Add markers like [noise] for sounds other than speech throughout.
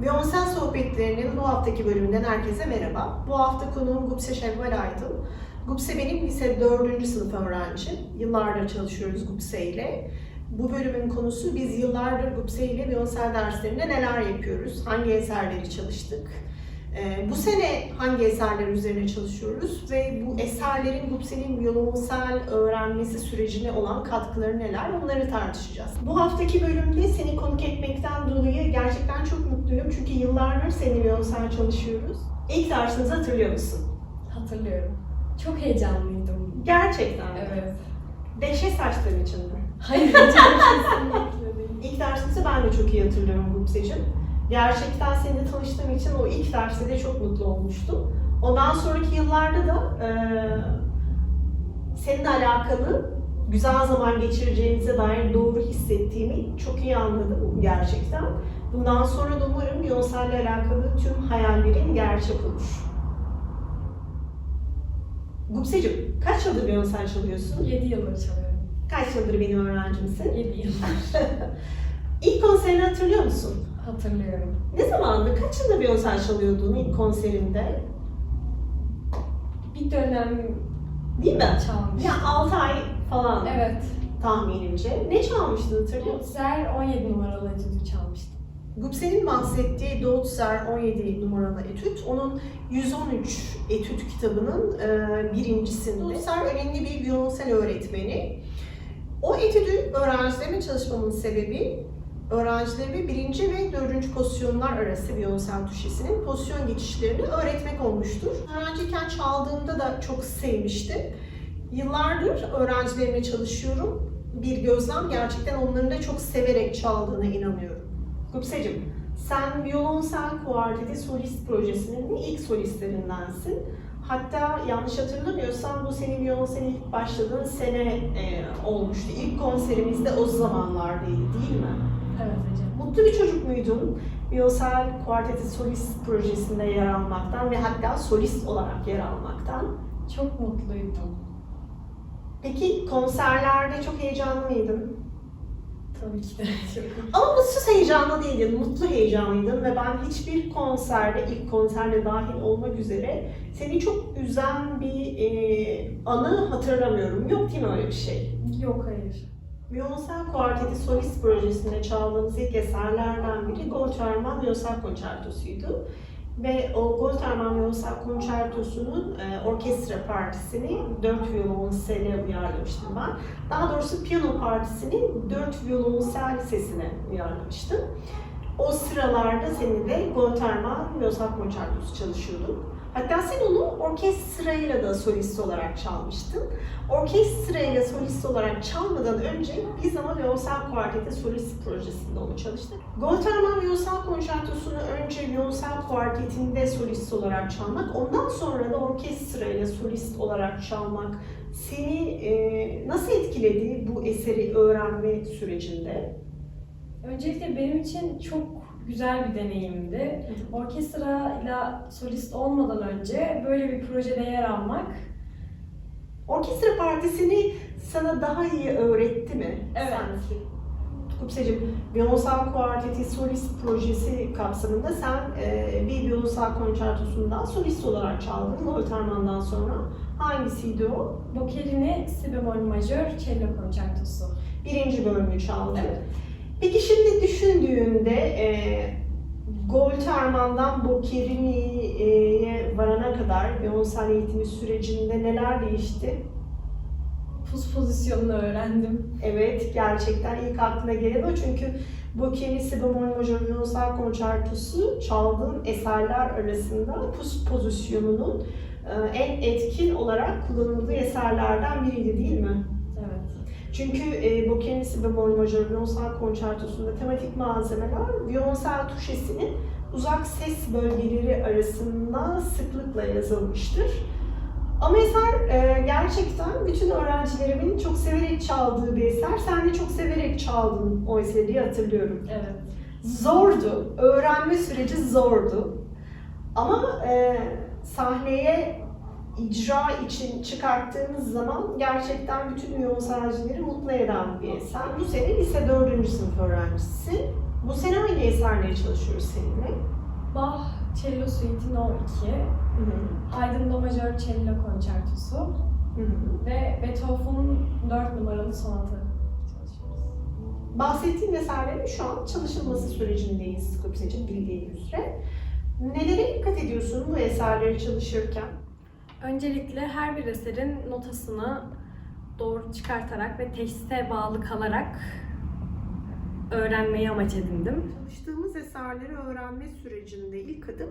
Viyonsel Sohbetlerinin bu haftaki bölümünden herkese merhaba. Bu hafta konuğum Gupse Şevval Aydın. Gupse benim lise 4. sınıf öğrencim. Yıllardır çalışıyoruz Gupse ile. Bu bölümün konusu biz yıllardır Gupse ile Viyonsel derslerinde neler yapıyoruz, hangi eserleri çalıştık, bu sene hangi eserler üzerine çalışıyoruz ve bu eserlerin Gupse'nin violonsel öğrenmesi sürecine olan katkıları neler onları tartışacağız. Bu haftaki bölümde seni konuk etmekten dolayı gerçekten çok mutluyum çünkü yıllardır seninle violonsel çalışıyoruz. İlk dersinizi hatırlıyor musun? Hatırlıyorum. Çok heyecanlıydım. Gerçekten. Evet. Deşe saçların için mi? Hayır, çok kesinlikle değil. İlk dersinizi ben de çok iyi hatırlıyorum Gupse'cim. Gerçekten seninle tanıştığım için o ilk derste de çok mutlu olmuştum. Ondan sonraki yıllarda da eee seninle alakalı güzel zaman geçireceğimize dair doğru hissettiğimi çok iyi anladım gerçekten. Bundan sonra da umarım Beyoncé'yle alakalı tüm hayallerin gerçek olur. Gupse'cim kaç yıldır Beyoncé çalıyorsun? 7 yıldır çalıyorum. Kaç yıldır benim öğrencimsin? 7 yıldır. [laughs] İlk konserini hatırlıyor musun? Hatırlıyorum. Ne zamandı? Kaç yılda Beyoncé çalıyordun ilk konserinde? Bir dönem Değil mi? çalmıştım. Ya 6 ay falan Evet. tahminimce. Ne çalmıştın hatırlıyor musun? Zer 17 numaralı etüdü çalmıştım. Gupse'nin bahsettiği Dotzer 17 numaralı etüt, onun 113 etüt kitabının e, birincisinde. Dotzer önemli bir violonsel öğretmeni. O etüdü öğrencilerime çalışmamın sebebi, öğrencilerime birinci ve dördüncü pozisyonlar arası violonsel tuşesinin pozisyon geçişlerini öğretmek olmuştur. Öğrenciyken çaldığımda da çok sevmiştim. Yıllardır öğrencilerimle çalışıyorum. Bir gözlem gerçekten onların da çok severek çaldığına inanıyorum. Gupse'cim, sen Violonsel Kuarteti Solist projesinin ilk solistlerindensin. Hatta yanlış hatırlamıyorsam bu senin violonsel ilk başladığın sene e, olmuştu. İlk konserimizde o zamanlardaydı değil mi? Evet hocam. Mutlu bir çocuk muydun? Violonsel Kuarteti Solist projesinde yer almaktan ve hatta solist olarak yer almaktan. Çok mutluydum. Peki konserlerde çok heyecanlı mıydın? Tabii ki de. Ama mutsuz heyecanlı değildin, mutlu heyecanlıydın ve ben hiçbir konserde, ilk konserde dahil olmak üzere seni çok üzen bir e, anı hatırlamıyorum. Yok değil mi öyle bir şey? Yok hayır. Violonsel Kuarteti Solist projesinde çaldığımız ilk eserlerden biri Goldbergman Violonsel Konçertosu'ydu. Ve o Goldbergman Violonsel Konçertosu'nun e, orkestra partisini dört violonsele uyarlamıştım ben. Daha doğrusu piyano partisini dört violonsel sesine uyarlamıştım. O sıralarda senin de Goldbergman Violonsel Konçertosu çalışıyordun. Hatta sen onu orkestrayla da solist olarak çalmıştın. Orkestrayla solist olarak çalmadan önce biz ama Violonsel Kuarteti solist projesinde onu çalıştık. Goldbergman Violonsel Konçertosu'nu önce Violonsel Kuarteti'nde solist olarak çalmak, ondan sonra da orkestrayla solist olarak çalmak seni e, nasıl etkiledi bu eseri öğrenme sürecinde? Öncelikle benim için çok güzel bir deneyimdi. Orkestrayla solist olmadan önce böyle bir projede yer almak Orkestra partisini sana daha iyi öğretti mi? Evet. Sanki. Kupseciğim, Violonsel Kuarteti Solist projesi kapsamında sen e, bir violonsel konçertosundan solist olarak çaldın Goldbergman'dan sonra. Hangisiydi o? Boccherini Si bemol majör cello konçertosu. Birinci bölümü çaldın. Evet. Peki şimdi düşündüğünde e, Goldbergman'dan Boccherini'ye varana kadar violonsel eğitimi sürecinde neler değişti? Pus pozisyonunu öğrendim. Evet, gerçekten ilk aklına gelen o çünkü Boccherini Si bemol majör violonsel konçertosu çaldığın eserler arasında pus pozisyonunun e, en etkin olarak kullanıldığı eserlerden biriydi değil mi? Evet. Çünkü e, Boccherini Si bemol majör violonsel konçertosunda tematik malzemeler violonsel tuşesinin uzak ses bölgeleri arasında sıklıkla yazılmıştır. Ama eser e, gerçekten bütün öğrencilerimin çok severek çaldığı bir eser. Sen de çok severek çaldın o eseri hatırlıyorum. Evet. Zordu. Öğrenme süreci zordu. Ama e, sahneye icra için çıkarttığımız zaman gerçekten bütün violonselcileri mutlu eden bir eser. Bu sene lise 4. sınıf öğrencisi. Bu sene hangi eserleri çalışıyoruz seninle? Bach Cello Suite No. 2, Hı hı. Haydn Do Majör Cello Konçertosu ve Beethoven'un 4 numaralı sonatı. Bahsettiğin eserlerin şu an çalışılması sürecindeyiz Kıbrıs'ın bildiğin üzere. Nelere dikkat ediyorsun bu eserleri çalışırken? Öncelikle her bir eserin notasını doğru çıkartarak ve tekste bağlı kalarak öğrenmeyi amaç edindim. Çalıştığımız eserleri öğrenme sürecinde ilk adım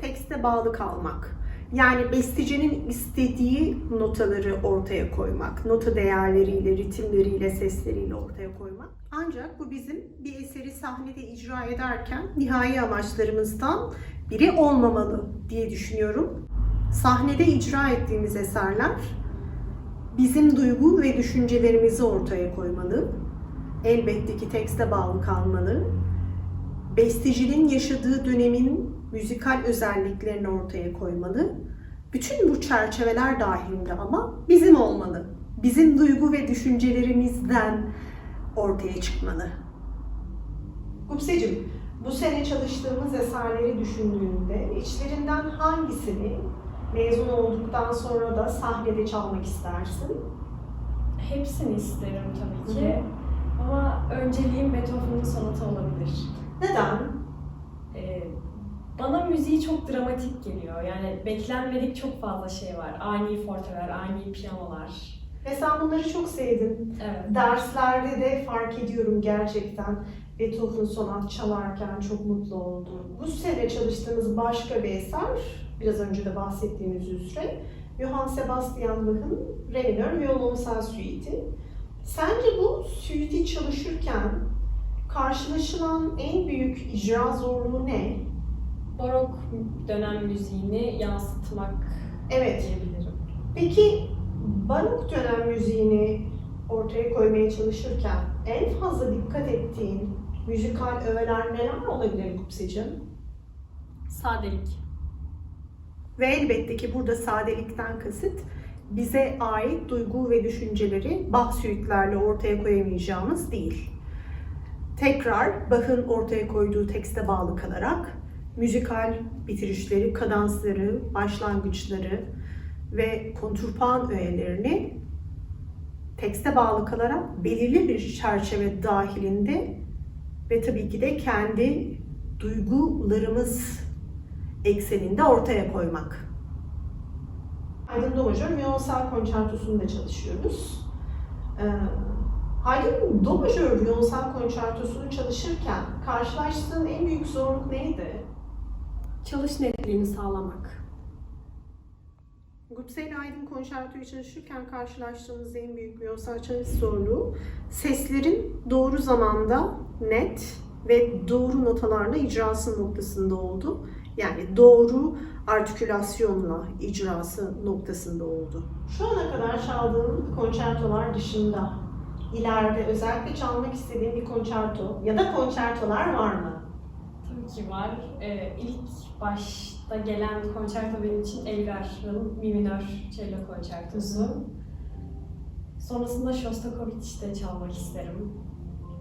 tekste bağlı kalmak. Yani bestecinin istediği notaları ortaya koymak, nota değerleriyle, ritimleriyle, sesleriyle ortaya koymak. Ancak bu bizim bir eseri sahnede icra ederken nihai amaçlarımızdan biri olmamalı diye düşünüyorum. Sahnede icra ettiğimiz eserler bizim duygu ve düşüncelerimizi ortaya koymalı. Elbette ki tekste bağlı kalmalı bestecinin yaşadığı dönemin müzikal özelliklerini ortaya koymalı. Bütün bu çerçeveler dahilinde ama bizim olmalı. Bizim duygu ve düşüncelerimizden ortaya çıkmalı. Gupsecim, bu sene çalıştığımız eserleri düşündüğünde içlerinden hangisini mezun olduktan sonra da sahnede çalmak istersin? Hepsini isterim tabii ki. hı. Ama önceliğim Beethoven'ın sonatı olabilir. Neden? Ee, bana müziği çok dramatik geliyor. Yani beklenmedik çok fazla şey var. Ani forteler, ani piyanolar. Ve sen bunları çok sevdin. Evet. Derslerde de fark ediyorum gerçekten Beethoven sonat çalarken çok mutlu oldum. Bu sene çalıştığımız başka bir eser, biraz önce de bahsettiğimiz üzere, Johann Sebastian Bach'ın Re minör violonsel suite'i. Sence bu suite'i çalışırken karşılaşılan en büyük icra zorluğu ne? Barok dönem müziğini yansıtmak Evet, diyebilirim. Peki barok dönem müziğini ortaya koymaya çalışırken en fazla dikkat ettiğin müzikal öğeler neler olabilir Kupsicim? Sadelik. Ve elbette ki burada sadelikten kasıt bize ait duygu ve düşünceleri Bach süitlerle ortaya koyamayacağımız değil. Tekrar Bach'ın ortaya koyduğu tekste bağlı kalarak müzikal bitirişleri, kadansları, başlangıçları ve kontrpuan öğelerini tekste bağlı kalarak belirli bir çerçeve dahilinde ve tabii ki de kendi duygularımız ekseninde ortaya koymak. Haydn Do Majör Violonsel Konçertosu'nda çalışıyoruz. Ee, Haydn Do Majör Violonsel Konçertosu'nu çalışırken karşılaştığın en büyük zorluk neydi? Çalış netliğini sağlamak. Gupse ile Haydn konçertoyu çalışırken karşılaştığımız en büyük violonsel çalış zorluğu seslerin doğru zamanda net ve doğru notalarla icrası noktasında oldu. Yani doğru artikülasyonla icrası noktasında oldu. Şu ana kadar çaldığın konçertolar dışında ileride özellikle çalmak istediğin bir konçerto ya da konçertolar var mı? Tabii ki var. Ee, ilk başta gelen konçerto benim için Elgar'ın Mi minör cello konçertosu. Sonrasında Shostakovich'te çalmak isterim.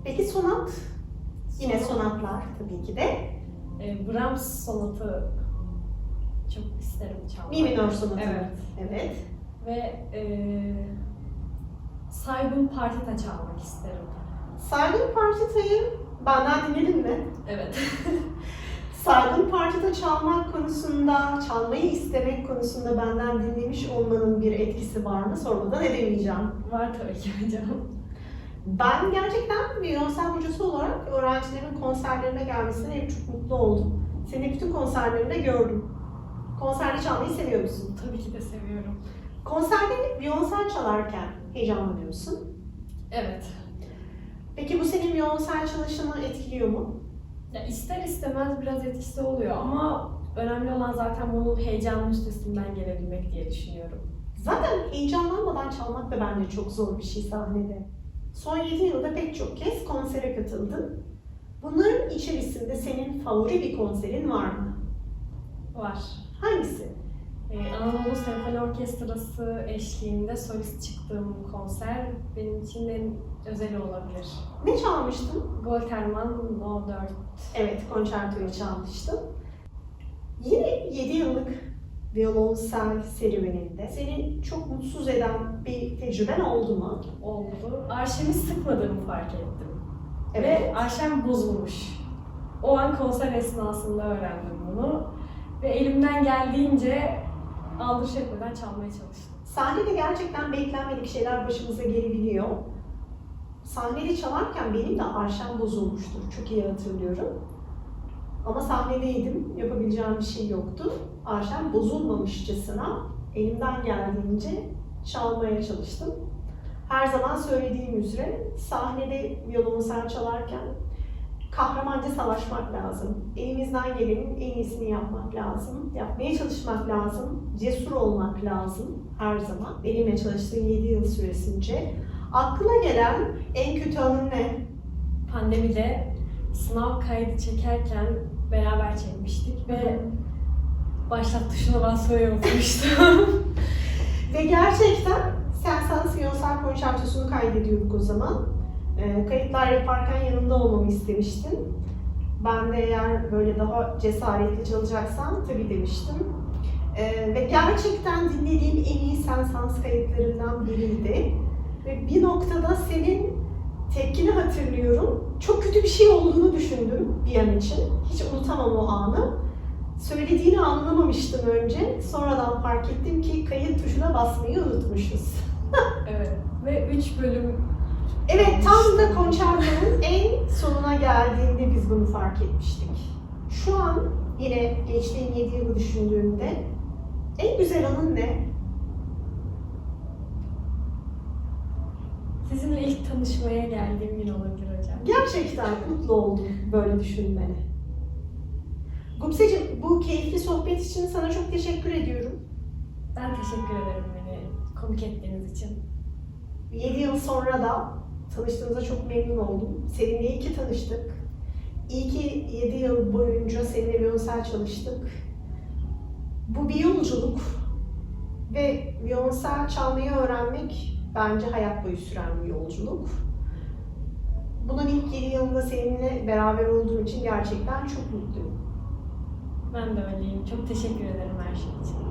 Peki sonat? Yine sonatlar tabii ki de. Ee, Brahms sonatı çok isterim çalmak. Mi minör sonatı. Evet. Evet. Ve e, Saygın Partita çalmak isterim. Saygın Partita'yı benden dinledin mi? Evet. [laughs] Saygın Partita çalmak konusunda, çalmayı istemek konusunda benden dinlemiş olmanın bir etkisi var mı? Sormadan edemeyeceğim. Var tabii ki hocam. Ben gerçekten bir violonsel hocası olarak öğrencilerin konserlerime gelmesine hep çok mutlu oldum. Seni bütün konserlerinde gördüm. Konserde çalmayı seviyor musun? Tabii ki de seviyorum. Konserde violonsel çalarken heyecanlanıyor musun? Evet. Peki bu senin violonsel çalışını etkiliyor mu? Ya ister istemez biraz etkisi oluyor ama önemli olan zaten bunun heyecanın üstesinden gelebilmek diye düşünüyorum. Zaten heyecanlanmadan çalmak da bence çok zor bir şey sahnede. Son 7 yılda pek çok kez konsere katıldın. Bunların içerisinde senin favori bir konserin var mı? Var. Hangisi? Ee, Anadolu Senfoni Orkestrası eşliğinde solist çıktığım konser benim için en özeli olabilir. Ne çalmıştın? Golterman No 4. Evet, konçertoyu çalmıştın. Yine 7 yıllık violonsel serüveninde seni çok mutsuz eden bir tecrüben oldu mu? Oldu. Arşemi sıkmadığımı fark ettim. Evet. Ve arşem bozulmuş. O an konser esnasında öğrendim bunu. Ve elimden geldiğince aldırış etmeden çalmaya çalıştım. Sahnede gerçekten beklenmedik şeyler başımıza gelebiliyor. Sahnede çalarken benim de arşam bozulmuştur. Çok iyi hatırlıyorum. Ama sahnedeydim. Yapabileceğim bir şey yoktu. Arşam bozulmamışçasına elimden geldiğince çalmaya çalıştım. Her zaman söylediğim üzere sahnede violonsel çalarken kahramanca savaşmak lazım. Elimizden gelenin en iyisini yapmak lazım. Yapmaya çalışmak lazım. Cesur olmak lazım her zaman. Benimle çalıştığın 7 yıl süresince. Aklına gelen en kötü anın ne? Pandemide sınav kaydı çekerken beraber çekmiştik ve başlat tuşuna basmayı unutmuştum. Ve gerçekten Sen Sans Violonsel Konçertosu'nu kaydediyorduk o zaman. Ee, kayıtlar yaparken yanımda olmamı istemiştin. Ben de eğer böyle daha cesaretli çalacaksan tabii demiştim. Ee, ve gerçekten dinlediğim en iyi Sen Sans kayıtlarından biriydi. Ve bir noktada senin tepkini hatırlıyorum. Çok kötü bir şey olduğunu düşündüm bir an için. Hiç unutamam o anı. Söylediğini anlamamıştım önce. Sonradan fark ettim ki kayıt tuşuna basmayı unutmuşuz. [laughs] evet. Ve 3 bölüm Evet, tam da konçertonun en sonuna geldiğinde biz bunu fark etmiştik. Şu an yine geçtiğin 7 yılı düşündüğümde en güzel anın ne? sizinle ilk tanışmaya geldiğim gün olabilir hocam. Gerçekten mutlu oldum böyle düşünmene. Gupseciğim bu keyifli sohbet için sana çok teşekkür ediyorum. Ben teşekkür ederim beni konuk ettiğiniz için. 7 yıl sonra da tanıştığımıza çok memnun oldum. Seninle iyi ki tanıştık. İyi ki 7 yıl boyunca seninle violonsel çalıştık. Bu bir yolculuk ve violonsel çalmayı öğrenmek bence hayat boyu süren bir yolculuk. Bunun ilk 7 yılında seninle beraber olduğum için gerçekten çok mutluyum. Ben de öyleyim. Çok teşekkür ederim her şey için.